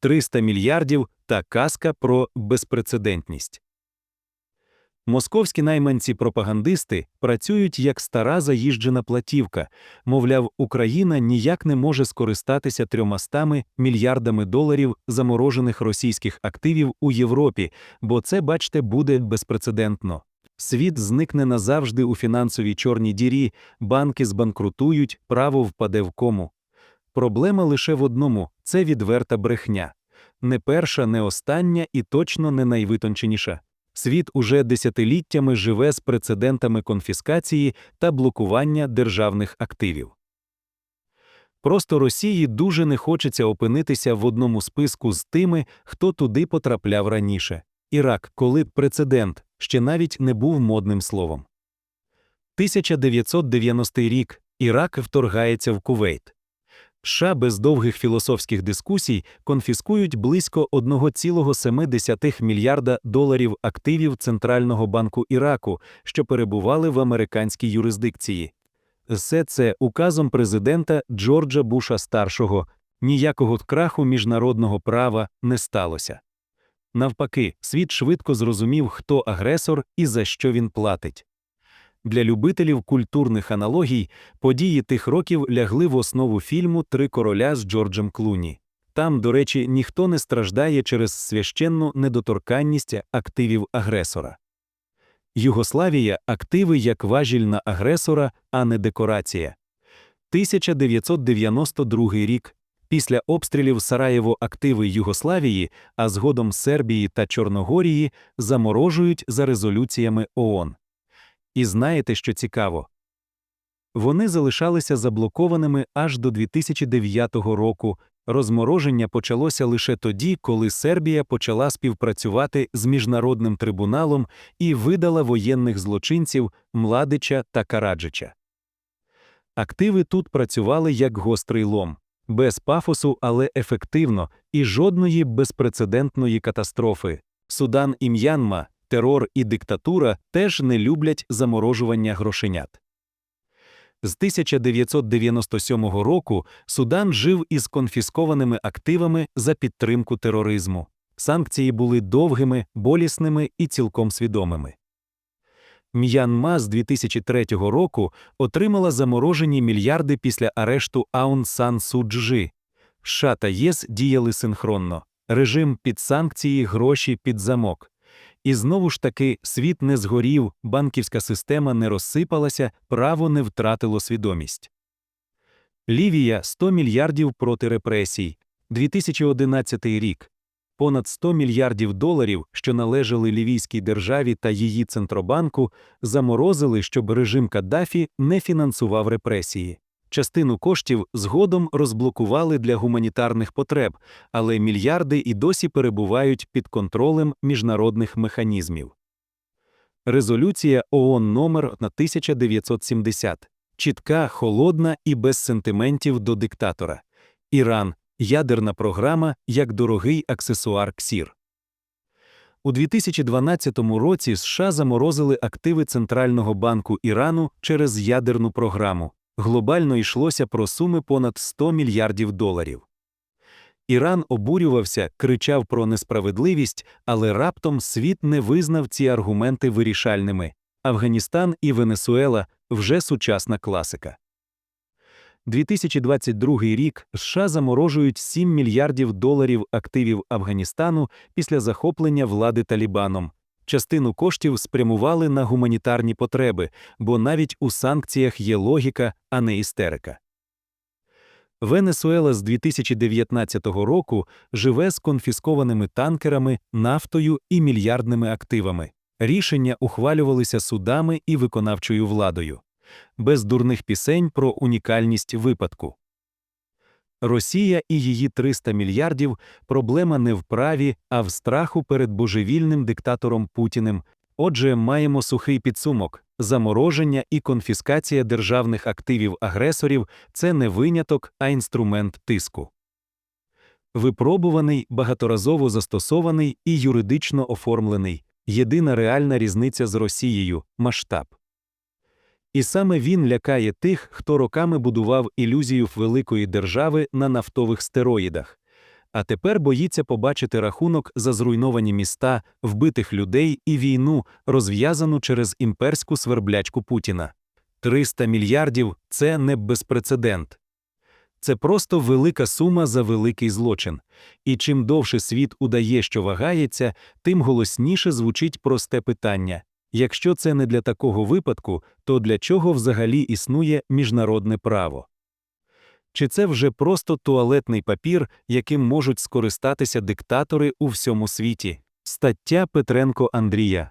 300 мільярдів та казка про безпрецедентність. Московські найманці-пропагандисти працюють як стара заїжджена платівка, мовляв, Україна ніяк не може скористатися трьомастами мільярдами доларів заморожених російських активів у Європі, бо це, бачте, буде безпрецедентно. Світ зникне назавжди у фінансовій чорній дірі, банки збанкрутують, право впаде в кому. Проблема лише в одному це відверта брехня. Не перша, не остання і точно не найвитонченіша. Світ уже десятиліттями живе з прецедентами конфіскації та блокування державних активів. Просто Росії дуже не хочеться опинитися в одному списку з тими, хто туди потрапляв раніше. Ірак, коли прецедент ще навіть не був модним словом. 1990 рік Ірак вторгається в Кувейт. США без довгих філософських дискусій конфіскують близько 1,7 мільярда доларів активів Центрального банку Іраку, що перебували в американській юрисдикції. Все це указом президента Джорджа Буша старшого ніякого краху міжнародного права не сталося. Навпаки, світ швидко зрозумів, хто агресор і за що він платить. Для любителів культурних аналогій події тих років лягли в основу фільму Три короля з Джорджем Клуні. Там, до речі, ніхто не страждає через священну недоторканність активів агресора. Югославія активи як важіль на агресора, а не декорація. 1992 рік. Після обстрілів Сараєво активи Югославії, а згодом Сербії та Чорногорії заморожують за резолюціями ООН. І знаєте, що цікаво? Вони залишалися заблокованими аж до 2009 року. Розмороження почалося лише тоді, коли Сербія почала співпрацювати з міжнародним трибуналом і видала воєнних злочинців Младича та Караджича. Активи тут працювали як гострий лом, без пафосу, але ефективно, і жодної безпрецедентної катастрофи. Судан і М'янма терор і диктатура теж не люблять заморожування грошенят. З 1997 року Судан жив із конфіскованими активами за підтримку тероризму. Санкції були довгими, болісними і цілком свідомими. М'янма з 2003 року отримала заморожені мільярди після арешту Аун Сан Суджи. США та ЄС діяли синхронно, режим під санкції, гроші під замок. І знову ж таки світ не згорів, банківська система не розсипалася, право не втратило свідомість. Лівія 100 мільярдів проти репресій, 2011 рік. Понад 100 мільярдів доларів, що належали лівійській державі та її центробанку, заморозили, щоб режим Каддафі не фінансував репресії. Частину коштів згодом розблокували для гуманітарних потреб, але мільярди і досі перебувають під контролем міжнародних механізмів. Резолюція ООН номер на 1970 чітка, холодна і без сентиментів до диктатора. Іран ядерна програма як дорогий аксесуар КСІР. У 2012 році США заморозили активи Центрального банку Ірану через ядерну програму глобально йшлося про суми понад 100 мільярдів доларів. Іран обурювався, кричав про несправедливість, але раптом світ не визнав ці аргументи вирішальними. Афганістан і Венесуела вже сучасна класика. 2022 рік США заморожують 7 мільярдів доларів активів Афганістану після захоплення влади Талібаном, частину коштів спрямували на гуманітарні потреби, бо навіть у санкціях є логіка, а не істерика. Венесуела з 2019 року живе з конфіскованими танкерами, нафтою і мільярдними активами. Рішення ухвалювалися судами і виконавчою владою, без дурних пісень про унікальність випадку. Росія і її 300 мільярдів проблема не в праві, а в страху перед божевільним диктатором Путіним. Отже, маємо сухий підсумок. Замороження і конфіскація державних активів агресорів це не виняток, а інструмент тиску. Випробуваний, багаторазово застосований і юридично оформлений. Єдина реальна різниця з Росією масштаб. І саме він лякає тих, хто роками будував ілюзію великої держави на нафтових стероїдах. а тепер боїться побачити рахунок за зруйновані міста, вбитих людей і війну, розв'язану через імперську сверблячку Путіна. 300 мільярдів це не безпрецедент. Це просто велика сума за великий злочин. І чим довше світ удає, що вагається, тим голосніше звучить просте питання. Якщо це не для такого випадку, то для чого взагалі існує міжнародне право? Чи це вже просто туалетний папір, яким можуть скористатися диктатори у всьому світі? Стаття Петренко Андрія